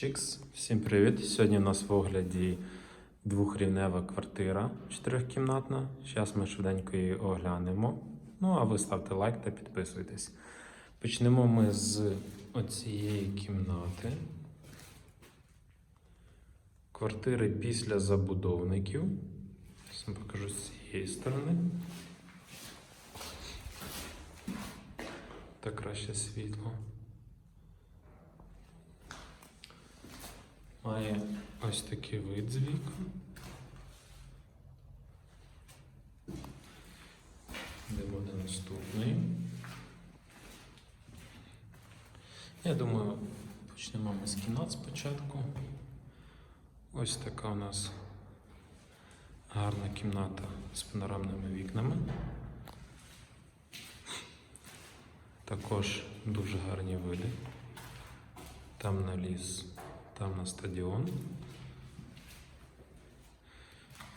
Чікс, всім привіт! Сьогодні у нас в огляді двохрівнева квартира чотирьохкімнатна. Зараз ми швиденько її оглянемо. Ну а ви ставте лайк та підписуйтесь. Почнемо ми з оцієї кімнати. Квартири після забудовників. Зараз вам покажу з цієї сторони. Так краще світло. Має ось такий вид з вікон. Йдемо до наступної. Я думаю, почнемо ми з кімнат спочатку. Ось така у нас гарна кімната з панорамними вікнами. Також дуже гарні види. Там на ліс, там на стадіон.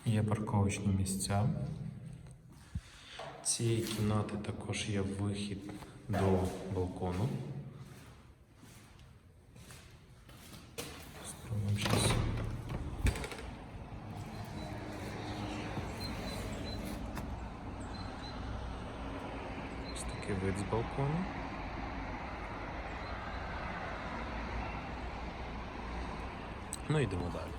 Є парковочні місця. Цієї кімнати також є вихід до балкону. Спробуємо щас. Ось такий вид з балкону. Ну йдемо далі.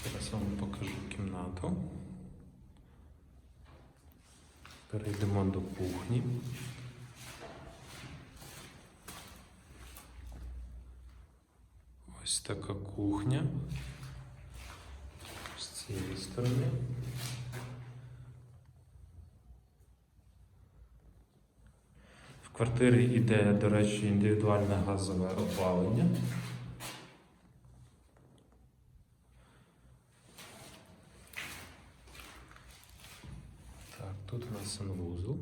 Ще раз вам покажу кімнату. Перейдемо до кухні. Ось така кухня. З цієї сторони. В квартирі йде, до речі, індивідуальне газове опалення. Так, тут у нас санвузол.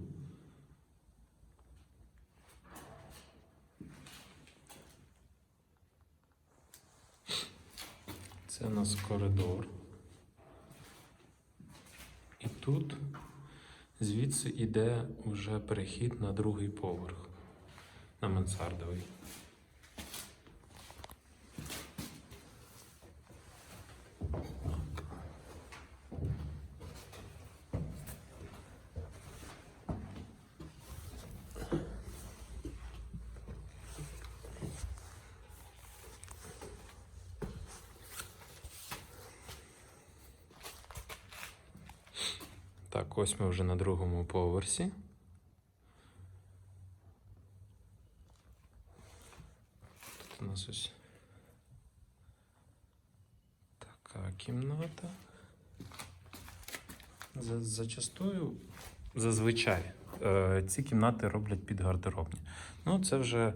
Це у нас коридор. І тут звідси йде вже перехід на другий поверх, на мансардовий. Так, ось ми вже на другому поверсі. Тут у нас ось така кімната. Зачастую, зазвичай, е, ці кімнати роблять під гардеробні. Ну, це вже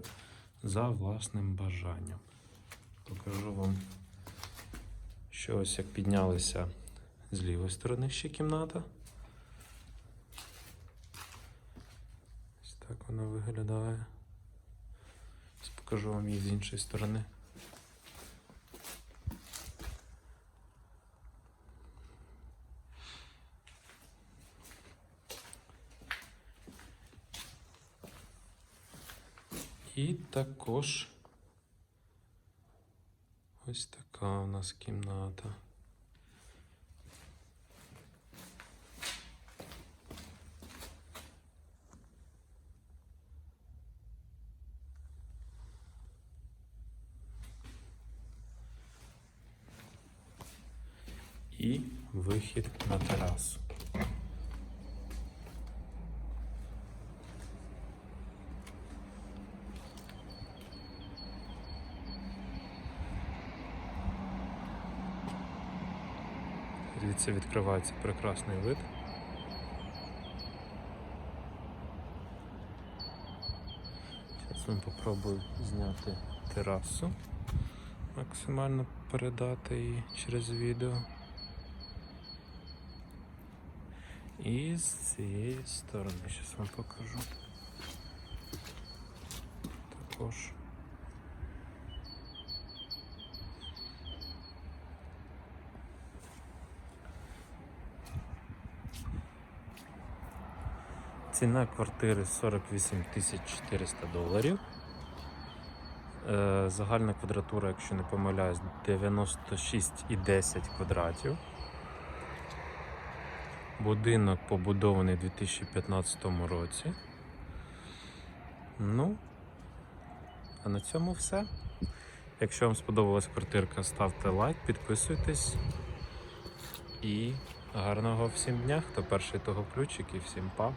за власним бажанням. Покажу вам, що ось як піднялися з лівої сторони ще кімната. Так вона виглядає. Ось покажу вам її з іншої сторони. І також ось така у нас кімната. І вихід на терасу. Звідси відкривається прекрасний вид. Зараз вам попробую зняти терасу, максимально передати її через відео. І з цієї сторони зараз вам покажу. Також. Ціна квартири 48 400 доларів. Загальна квадратура, якщо не помиляюсь, 96,10 квадратів. Будинок побудований у 2015 році. Ну, а на цьому все. Якщо вам сподобалась квартирка, ставте лайк, підписуйтесь. І гарного всім дня. Хто перший, того ключик і всім па.